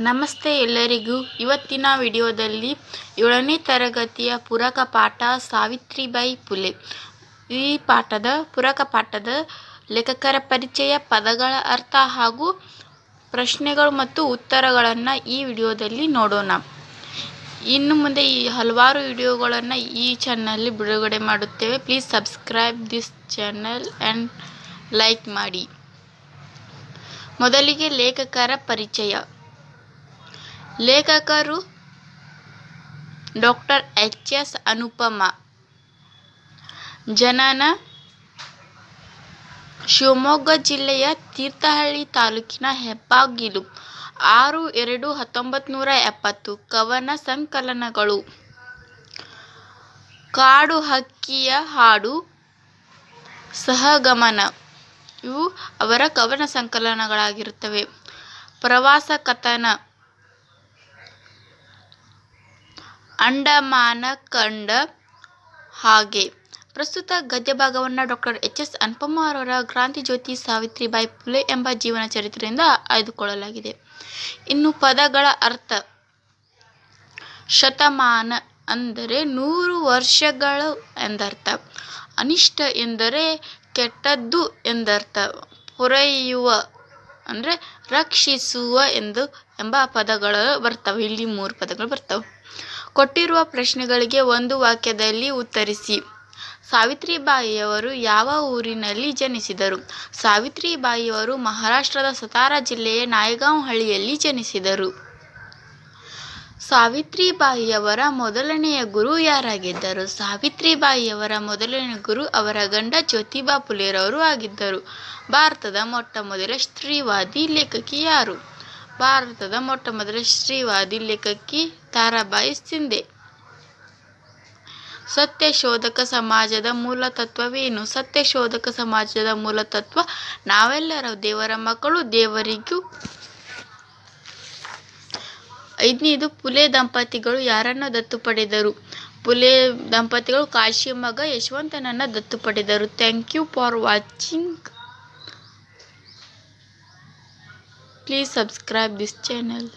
ನಮಸ್ತೆ ಎಲ್ಲರಿಗೂ. ಇವತ್ತಿನ ವಿಡಿಯೋದಲ್ಲಿ ಏಳನೇ ತರಗತಿಯ ಪೂರಕ ಪಾಠ ಸಾವಿತ್ರಿಬಾಯಿ ಪುಲೆ. ಈ ಪಾಠದ, ಪೂರಕ ಪಾಠದ ಲೇಖಕರ ಪರಿಚಯ, ಪದಗಳ ಅರ್ಥ ಹಾಗೂ ಪ್ರಶ್ನೆಗಳು ಮತ್ತು ಉತ್ತರಗಳನ್ನು ಈ ವಿಡಿಯೋದಲ್ಲಿ ನೋಡೋಣ. ಇನ್ನು ಮುಂದೆ ಈ ಹಲವಾರು ವಿಡಿಯೋಗಳನ್ನು ಈ ಚಾನಲ್ಲಿ ಬಿಡುಗಡೆ ಮಾಡುತ್ತೇವೆ. Please subscribe this channel and like ಮಾಡಿ. ಮೊದಲಿಗೆ ಲೇಖಕರ ಪರಿಚಯ. ಲೇಖಕರು ಡಾಕ್ಟರ್ ಎಚ್. ಎಸ್. ಅನುಪಮ, ಜನನ, ಶಿವಮೊಗ್ಗ ಜಿಲ್ಲೆಯ ತೀರ್ಥಹಳ್ಳಿ ತಾಲೂಕಿನ ಹೆಬ್ಬಾಗಿಲು, ಆರು ಎರಡು ಹತ್ತೊಂಬತ್ತು ನೂರ ಎಪ್ಪತ್ತು, ಕವನ ಸಂಕಲನಗಳು ಕಾಡು ಹಕ್ಕಿಯ ಹಾಡು, ಸಹಗಮನ, ಇವು ಅವರ ಕವನ ಸಂಕಲನಗಳಾಗಿರುತ್ತವೆ. ಪ್ರವಾಸ ಕಥನ ಅಂಡಮಾನ ಕಂಡ ಹಾಗೆ. ಪ್ರಸ್ತುತ ಗದ್ಯ ಭಾಗವನ್ನು ಡಾಕ್ಟರ್ ಎಚ್ ಎಸ್ ಅನುಪಮ ಅವರ ಕ್ರಾಂತಿಜ್ಯೋತಿ ಸಾವಿತ್ರಿಬಾಯಿ ಫುಲೆ ಎಂಬ ಜೀವನ ಚರಿತ್ರೆಯಿಂದ ಆಯ್ದುಕೊಳ್ಳಲಾಗಿದೆ. ಇನ್ನು ಪದಗಳ ಅರ್ಥ. ಶತಮಾನ ಅಂದರೆ ನೂರು ವರ್ಷಗಳು ಎಂದರ್ಥ. ಅನಿಷ್ಟ ಎಂದರೆ ಕೆಟ್ಟದ್ದು ಎಂದರ್ಥ. ಪೊರೆಯುವ ಅಂದರೆ ರಕ್ಷಿಸುವ ಎಂದು ಎಂಬ ಪದಗಳು ಬರ್ತವೆ. ಇಲ್ಲಿ ಮೂರು ಪದಗಳು ಬರ್ತವೆ. ಕೊಟ್ಟಿರುವ ಪ್ರಶ್ನೆಗಳಿಗೆ ಒಂದು ವಾಕ್ಯದಲ್ಲಿ ಉತ್ತರಿಸಿ. ಸಾವಿತ್ರಿಬಾಯಿಯವರು ಯಾವ ಊರಿನಲ್ಲಿ ಜನಿಸಿದರು? ಸಾವಿತ್ರಿಬಾಯಿಯವರು ಮಹಾರಾಷ್ಟ್ರದ ಸತಾರಾ ಜಿಲ್ಲೆಯ ನಾಯಗಾಂವ್ ಹಳ್ಳಿಯಲ್ಲಿ ಜನಿಸಿದರು. ಸಾವಿತ್ರಿಬಾಯಿಯವರ ಮೊದಲನೆಯ ಗುರು ಯಾರಾಗಿದ್ದರು? ಸಾವಿತ್ರಿಬಾಯಿಯವರ ಮೊದಲನೆಯ ಗುರು ಅವರ ಗಂಡ ಜ್ಯೋತಿಬಾ ಫುಲೆರವರು ಆಗಿದ್ದರು. ಭಾರತದ ಮೊಟ್ಟಮೊದಲ ಸ್ತ್ರೀವಾದಿ ಲೇಖಕಿ ಯಾರು? ಭಾರತದ ಮೊಟ್ಟ ಮೊದಲ ಸ್ತ್ರೀವಾದಿ ಲೇಖಕಿ ತಾರಾಬಾಯಿ ಸಿಂಧೆ. ಸತ್ಯಶೋಧಕ ಸಮಾಜದ ಮೂಲ ತತ್ವವೇನು ಸತ್ಯಶೋಧಕ ಸಮಾಜದ ಮೂಲ ತತ್ವ ನಾವೆಲ್ಲರ ದೇವರ ಮಕ್ಕಳು, ದೇವರಿಗೂ. ಐದನೇದು, ಪುಲೆ ದಂಪತಿಗಳು ಯಾರನ್ನು ದತ್ತು ಪಡೆದರು? ಪುಲೆ ದಂಪತಿಗಳು ಕಾಶಿ ಮಗ ಯಶವಂತನನ್ನು ದತ್ತು ಪಡೆದರು. Thank you for watching. Please subscribe this channel